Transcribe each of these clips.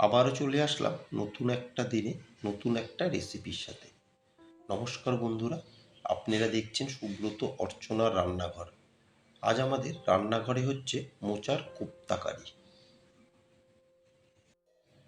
আবারও চলে আসলাম নতুন একটা দিনে, নতুন একটা রেসিপির সাথে। নমস্কার বন্ধুরা, আপনারা দেখছেন সুব্রত অর্চনার রান্নাঘর। আজ আমাদের রান্নাঘরে হচ্ছে মোচার কোপ্তাকারি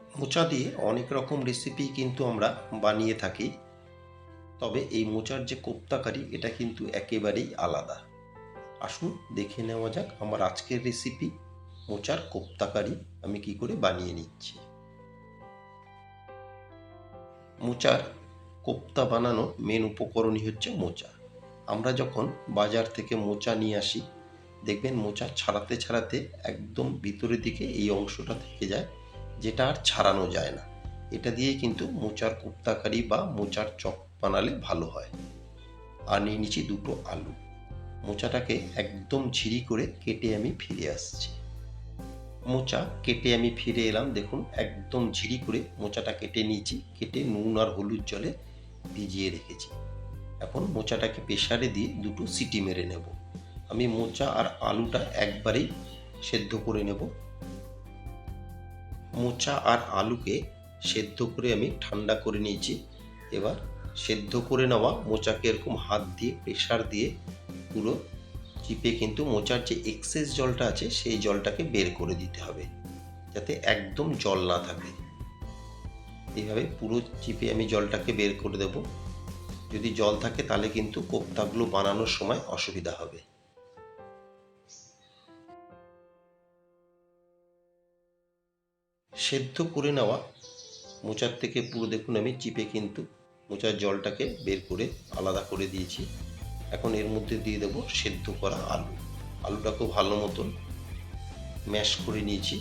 মোচা দিয়ে অনেক রকম রেসিপি কিন্তু আমরা বানিয়ে থাকি, তবে এই মোচার যে কোপ্তাকারি এটা কিন্তু একেবারেই আলাদা। আসুন দেখে নেওয়া যাক আমার আজকের রেসিপি মোচার কোপ্তাকারি আমি কি করে বানিয়ে নিচ্ছি। মোচার কোপ্তা বানানো মেন উপকরণই হচ্ছে মোচা। আমরা যখন বাজার থেকে মোচা নিয়ে আসি, দেখবেন মোচা ছাড়াতে ছাড়াতে একদম ভিতরের দিকে এই অংশটা থেকে যায়, যেটা আর ছাড়ানো যায় না। এটা দিয়ে কিন্তু মোচার কোপ্তাকারি বা মোচার চপ বানালে ভালো হয়। আর নিয়ে নিচ্ছি দুটো আলু। মোচাটাকে একদম ঝিরি করে কেটে আমি ফিরে আসছি। মোচা কেটে আমি ফিরে এলাম, দেখুন, একদম ঝিরি করে মোচাটা কেটে নিয়েছি, কেটে নুন আর হলুদ জলে ভিজিয়ে রেখেছি। এখন মোচাটাকে প্রেশারে দিয়ে দুটো সিটি মেরে নেব। আমি মোচা আর আলুটা একবারেই সেদ্ধ করে নেব। মোচা আর আলুকে সেদ্ধ করে আমি ঠান্ডা করে নিয়েছি। এবার সেদ্ধ করে নেওয়া মোচাকে এরকম হাত দিয়ে প্রেশার দিয়ে পুরো চিপে কিন্তু মোচার যে এক্সেস জলটা আছে, সেই জলটাকে বের করে দিতে হবে, যাতে একদম জল না থাকে। এইভাবে পুরো চিপে আমি জলটাকে বের করে দেব। যদি জল থাকে, তাহলে কিন্তু কোপ্তাগুলো বানানোর সময় অসুবিধা হবে। সেদ্ধ করে নেওয়া মোচার থেকে পুরো দেখুন, আমি চিপে কিন্তু মোচার জলটাকে বের করে আলাদা করে দিয়েছি। এখন এর মধ্যে দিয়ে দেবো সেদ্ধ করা আলু। আলুটা খুব ভালো মতন ম্যাশ করে নিয়েছি।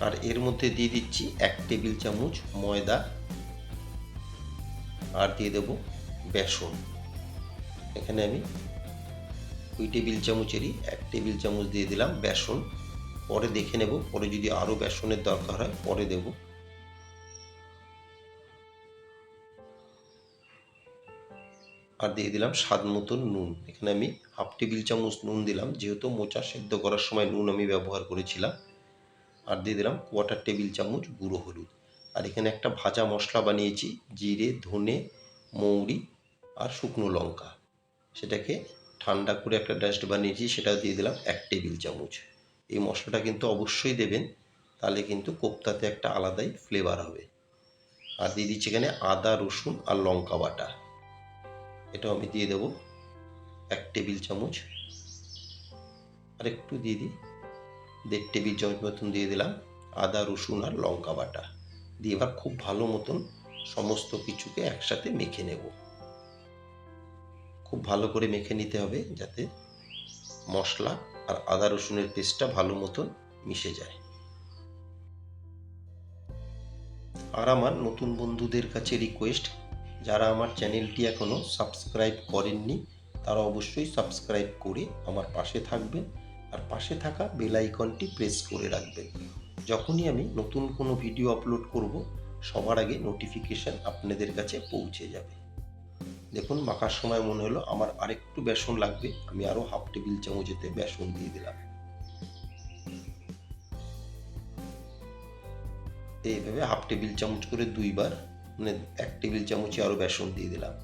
আর এর মধ্যে দিয়ে দিচ্ছি এক টেবিল চামচ ময়দা। আর দিয়ে দেব বেসন। এখানে আমি দুই টেবিল চামচেরই এক টেবিল চামচ দিয়ে দিলাম বেসন। পরে দেখে নেব, পরে যদি আরও বেসনের দরকার হয়, পরে দেবো। আর দিয়ে দিলাম স্বাদ মতন নুন। এখানে আমি হাফ টেবিল চামচ নুন দিলাম। যেহেতু মোচা সেদ্ধ করার সময় নুন আমি ব্যবহার করেছিলাম। আর দিয়ে দিলাম কোয়াটার টেবিল চামচ গুঁড়ো হলুদ। আর এখানে একটা ভাজা মশলা বানিয়েছি, জিরে, ধনে, মৌরি আর শুকনো লঙ্কা। সেটাকে ঠান্ডা করে একটা ডাস্ট বানিয়েছি, সেটা দিয়ে দিলাম এক টেবিল চামচ। এই মশলাটা কিন্তু অবশ্যই দেবেন, তাহলে কিন্তু কোপ্তাতে একটা আলাদাই ফ্লেভার হবে। আর দিয়ে দিচ্ছি এখানে আদা, রসুন আর লঙ্কা বাটা। এটাও আমি দিয়ে দেবো। এক টেবিল চামচ। আর একটু দিয়ে দিই। দেড় টেবিল চামচ মতন দিয়ে দিলাম। আদা, রসুন আর লঙ্কা বাটা। দিয়ে এবার খুব ভালো মতন সমস্ত কিছুকে একসাথে মেখে নেব। খুব ভালো করে মেখে নিতে হবে যাতে মশলা আর আদা, রসুনের পেস্টটা ভালো মতন মিশে যায়। আর আমার নতুন বন্ধুদের কাছে রিকোয়েস্ট যারা আমার চ্যানেলটি এখনও সাবস্ক্রাইব করেননি, তারা অবশ্যই সাবস্ক্রাইব করে আমার পাশে থাকবেন আর পাশে থাকা বেল আইকনটি প্রেস করে রাখবেন। যখনই আমি নতুন কোনো ভিডিও আপলোড করব, সবার আগে নোটিফিকেশান আপনাদের কাছে পৌঁছে যাবে। দেখুন, মাখার সময় মনে হলো আমার আরেকটু বেসন লাগবে, আমি আরও হাফ টেবিল চামচেতে বেসন দিয়ে দিলাম। এইভাবে হাফ টেবিল চামচ করে দুইবার মানে এক টেবিল চামচে আরও বেসন দিয়ে দিলাম।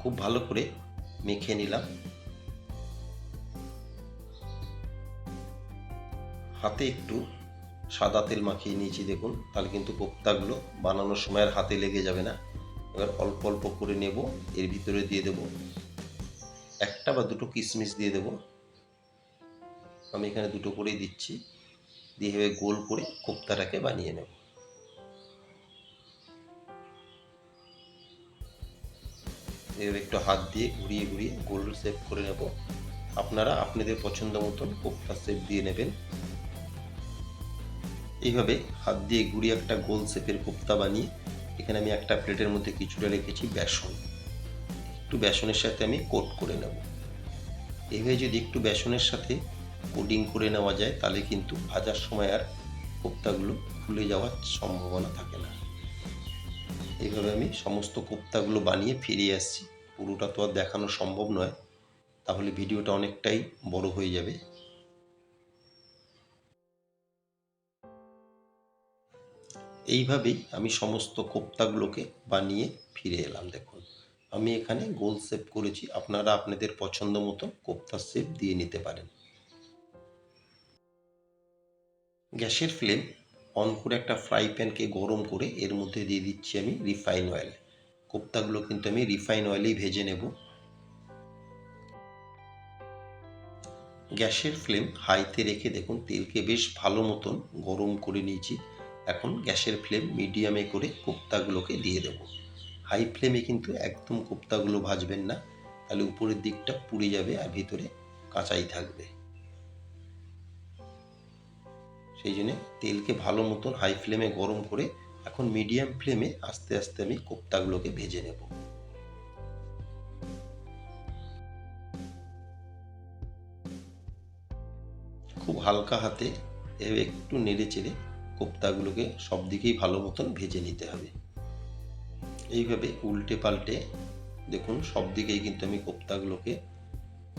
খুব ভালো করে মেখে নিলাম। হাতে একটু সাদা তেল মাখিয়ে নিয়েছি দেখুন, তাহলে কিন্তু কোপ্তাগুলো বানানোর সময় আর হাতে লেগে যাবে না। এবার অল্প অল্প করে নেব, এর ভিতরে দিয়ে দেব একটা বা দুটো কিশমিশ দিয়ে দেব। আমি এখানে দুটো করেই দিচ্ছি। দিয়ে এভাবে গোল করে কোপ্তাটাকে বানিয়ে নেব। এভাবে একটু হাত দিয়ে ঘুরিয়ে ঘুরিয়ে গোল শেপ করে নেব। আপনারা আপনাদের পছন্দ মতন কোপ্তা শেপ দিয়ে নেবেন। এইভাবে হাত দিয়ে ঘুরিয়ে একটা গোল শেপের কোপ্তা বানিয়ে এখানে আমি একটা প্লেটের মধ্যে কিছুটা রেখেছি বেসন। একটু বেসনের সাথে আমি কোট করে নেব। এইভাবে যদি একটু বেসনের সাথে কোডিং করে নেওয়া যায়, তাহলে কিন্তু ভাজার সময় আর কোপ্তাগুলো খুলে যাওয়ার সম্ভাবনা থাকে না। এইভাবে আমি সমস্ত কোপ্তাগুলো বানিয়ে ফিরিয়ে আসছি। পুরোটা তো আর দেখানো সম্ভব নয়, তাহলে ভিডিওটা অনেকটাই বড় হয়ে যাবে। এইভাবেই আমি সমস্ত কোপ্তাগুলোকে বানিয়ে ফিরে এলাম, দেখুন। আমি এখানে গোল শেপ করেছি, আপনারা আপনাদের পছন্দ মতো কোপ্তার শেপ দিয়ে নিতে পারেন। গ্যাসের ফ্লেম অন করে একটা ফ্রাই প্যানকে গরম করে এর মধ্যে দিয়ে দিচ্ছি আমি রিফাইন অয়েল। কোপ্তাগুলো কিন্তু আমি রিফাইন অয়েলেই ভেজে নেব। গ্যাসের ফ্লেম হাইতে রেখে দেখুন, তেলকে বেশ ভালো মতন গরম করে নিয়েছি। এখন গ্যাসের ফ্লেম মিডিয়ামে করে কোপ্তাগুলোকে দিয়ে দেব। হাই ফ্লেমে কিন্তু একদম কোপ্তাগুলো ভাজবেন না, তাহলে উপরের দিকটা পুড়ে যাবে আর ভিতরে কাঁচাই থাকবে। সেই জন্যে তেলকে ভালো মতন হাই ফ্লেমে গরম করে এখন মিডিয়াম ফ্লেমে আস্তে আস্তে আমি কোপ্তাগুলোকে ভেজে নেব। খুব হালকা হাতে এভাবে একটু নেড়ে চেড়ে কোপ্তাগুলোকে সব দিকেই ভালো মতন ভেজে নিতে হবে। এইভাবে উল্টে পাল্টে দেখুন সব দিকেই কিন্তু আমি কোপ্তাগুলোকে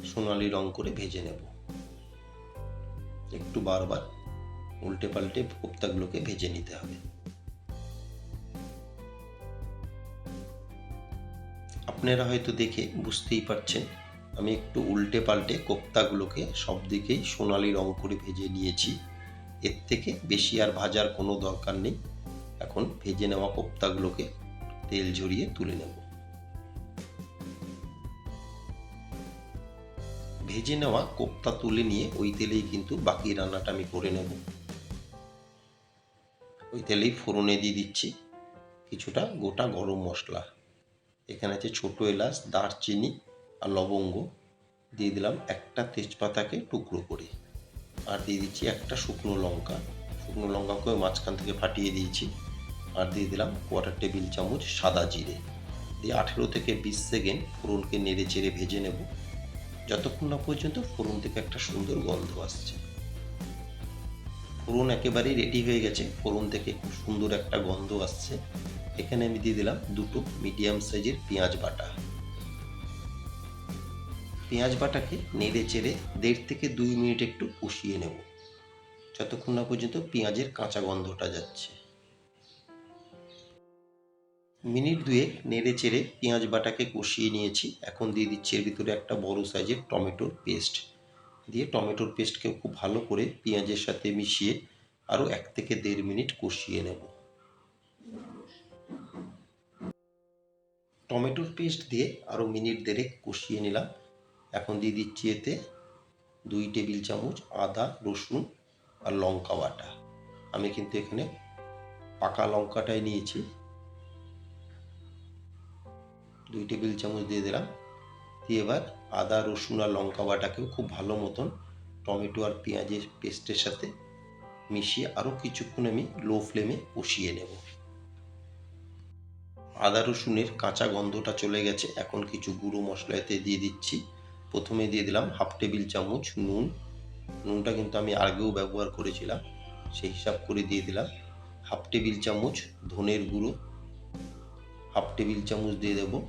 সোনালি রং করে ভেজে নেব। একটু বারবার উল্টে পাল্টে কোপ্তাগুলোকে ভেজে নিতে হবে। আপনারা হয়তো দেখে বুঝতেই পারছেন, আমি একটু উল্টে পাল্টে কোপ্তাগুলোকে সব দিকেই সোনালি রং করে ভেজে নিয়েছি। এর থেকে বেশি আর ভাজার কোনো দরকার নেই। এখন ভেজে নেওয়া কোপ্তাগুলোকে তেল ঝরিয়ে তুলে নেব। ভেজে নেওয়া কোপ্তা তুলে নিয়ে ওই তেলেই কিন্তু বাকি রান্নাটা আমি করে নেব। ওই তেলেই ফোড়নে দিয়ে দিচ্ছি। কিছুটা গোটা গরম মশলা। এখানে আছে ছোটো এলাচ, দারচিনি আর লবঙ্গ। দিয়ে দিলাম একটা তেজপাতাকে টুকরো করে। আর দিয়ে দিচ্ছি একটা শুকনো লঙ্কা। শুকনো লঙ্কাকে মাঝখান থেকে ফাটিয়ে দিয়েছি। আর দিয়ে দিলাম কোয়ার্টার টেবিল চামচ সাদা জিরে। দিয়ে আঠেরো থেকে বিশ সেকেন্ড ফোড়নকে নেড়ে চেড়ে ভেজে নেব। যতক্ষণ না পর্যন্ত ফোড়ন থেকে একটা সুন্দর গন্ধ আসছে। ফোড়ন একেবারেই রেডি হয়ে গেছে। ফোড়ন থেকে খুব সুন্দর একটা গন্ধ আসছে। এখানে আমি দিয়ে দিলাম দুটো মিডিয়াম সাইজের পেঁয়াজ বাটা। পেঁয়াজ বাটাকে নেড়ে চেড়ে দেড় থেকে দুই মিনিট একটু কষিয়ে নেব। যতক্ষণ না পর্যন্ত পেঁয়াজের কাঁচা গন্ধটা যাচ্ছে। মিনিট দুয়েক নেড়ে চেড়ে পেঁয়াজ বাটাকে কষিয়ে নিয়েছি। এখন দিয়ে দিচ্ছি এর ভিতরে একটা বড় সাইজের টমেটোর পেস্ট দিয়ে টমেটোর পেস্টকেও খুব ভালো করে পেঁয়াজের সাথে মিশিয়ে আরও এক থেকে দেড় মিনিট কষিয়ে নেব। টমেটোর পেস্ট দিয়ে আরও মিনিট দেড়েক কষিয়ে নিলাম। এখন দিয়ে দিচ্ছি এতে দুই টেবিল চামচ আদা, রসুন আর লঙ্কা বাটা। আমি কিন্তু এখানে পাকা লঙ্কাটাই নিয়েছি। দুই টেবিল চামচ দিয়ে দিলাম। দিয়ে এবার আদা, রসুন আর লঙ্কা বাটাকেও খুব ভালো মতন টমেটো আর পেঁয়াজের পেস্টের সাথে মিশিয়ে আরও কিছুক্ষণ আমি লো ফ্লেমে কষিয়ে নেব। আদা, রসুনের কাঁচা গন্ধটা চলে গেছে। এখন কিছু গুঁড়ো মশলাতে দিয়ে দিচ্ছি। প্রথমে দিয়ে দিলাম হাফ টেবিল চামচ নুন। নুনটা কিন্তু আমি আগেও ব্যবহার করেছিলাম, সেই হিসাব করে দিয়ে দিলাম। হাফ টেবিল চামচ ধনের গুঁড়ো, হাফ টেবিল চামচ দিয়ে দেব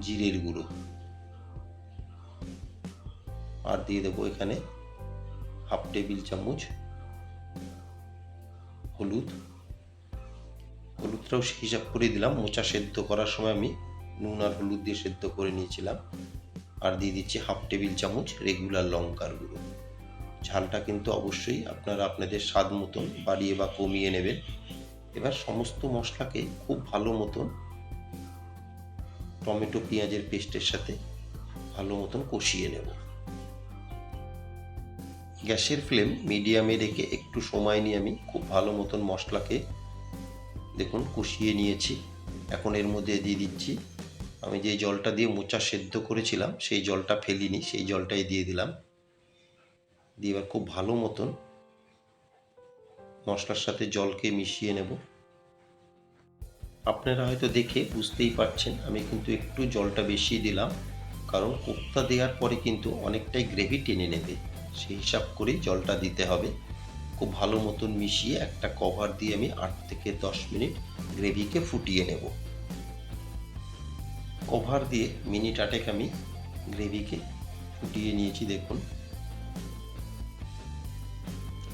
জিরের গুঁড়ো। আর দিয়ে দেবো এখানে হাফ টেবিল চামচ হলুদ। হলুদটাও হিসাব করে দিলাম, মোচা সেদ্ধ করার সময় আমি নুন আর হলুদ দিয়ে সেদ্ধ করে নিয়েছিলাম। আর দিয়ে দিচ্ছি হাফ টেবিল চামচ রেগুলার লঙ্কার গুঁড়ো। ঝালটা কিন্তু অবশ্যই আপনারা আপনাদের স্বাদ মতন বাড়িয়ে বা কমিয়ে নেবেন। এবার সমস্ত মশলাকে খুব ভালো মতন টমেটো, পেঁয়াজের পেস্টের সাথে ভালো মতন কষিয়ে নেব। গ্যাসের ফ্লেম মিডিয়ামে রেখে একটু সময় নিয়ে আমি খুব ভালো মতন মশলাকে দেখুন কষিয়ে নিয়েছি। এখন এর মধ্যে দিয়ে দিচ্ছি। আমি যে জলটা দিয়ে মোচা সেদ্ধ করেছিলাম, সেই জলটা ফেলিনি, সেই জলটাই দিয়ে দিলাম। দিয়ে এবার খুব ভালো মতন মশলার সাথে জলকে মিশিয়ে নেব। আপনারা হয়তো দেখে বুঝতেই পারছেন, আমি কিন্তু একটু জলটা বেশি দিলাম, কারণ কোপ্তা দেওয়ার পরে কিন্তু অনেকটাই গ্রেভি টেনে নেবে। সেই হিসাব করেই জলটা দিতে হবে। খুব ভালো মতন মিশিয়ে একটা কভার দিয়ে আমি আট থেকে দশ মিনিট গ্রেভিকে ফুটিয়ে নেব। কভার দিয়ে মিনিট আটেক আমি গ্রেভিকে ফুটিয়ে নিয়েছি দেখুন।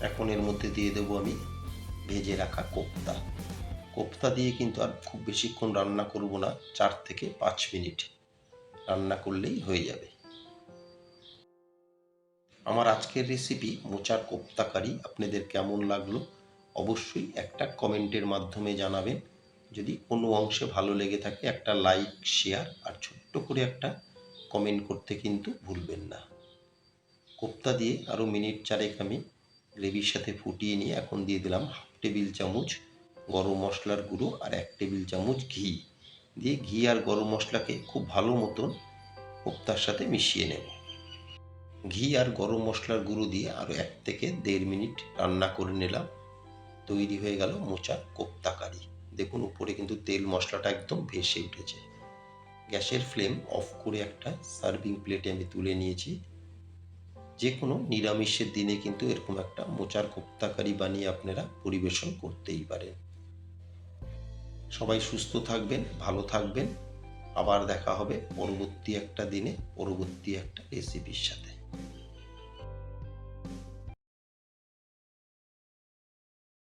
এখন এর মধ্যে দিয়ে দেবো আমি ভেজে রাখা কোপ্তা। কোপ্তা দিয়ে কিন্তু আর খুব বেশিক্ষণ রান্না করব না, চার থেকে পাঁচ মিনিট রান্না করলেই হয়ে যাবে। আমার আজকের রেসিপি মোচার কোপ্তা কারি আপনাদের কেমন লাগল অবশ্যই একটা কমেন্টের মাধ্যমে জানাবেন। যদি কোনো অংশে ভালো লেগে থাকে একটা লাইক শেয়ার আর ছোট্ট করে একটা কমেন্ট করতে কিন্তু ভুলবেন না। কোপ্তা দিয়ে আরও মিনিট চারেক আমি গ্রেভির সাথে ফুটিয়ে নিয়ে এখন দিয়ে দিলাম হাফ টেবিল চামচ গরম মশলার গুঁড়ো আর এক টেবিল চামচ ঘি। দিয়ে ঘি আর গরম মশলাকে খুব ভালো মতন কোপ্তার সাথে মিশিয়ে নেব। ঘি আর গরম মশলার গুঁড়ো দিয়ে আরও এক থেকে দেড় মিনিট রান্না করে নিলাম। তৈরি হয়ে গেল মোচার কোপ্তা কারি। দেখুন, উপরে কিন্তু তেল মশলাটা একদম ভেসে উঠেছে। গ্যাসের ফ্লেম অফ করে একটা সার্ভিং প্লেটে আমি তুলে নিয়েছি। যে কোনো নিরামিষের দিনে কিন্তু এরকম একটা মোচার কোপ্তা কারি বানিয়ে আপনারা পরিবেশন করতেই পারেন। সবাই সুস্থ থাকবেন, ভালো থাকবেন। আবার দেখা হবে পরবর্তী একটা দিনে, পরবর্তী একটা রেসিপির সাথে।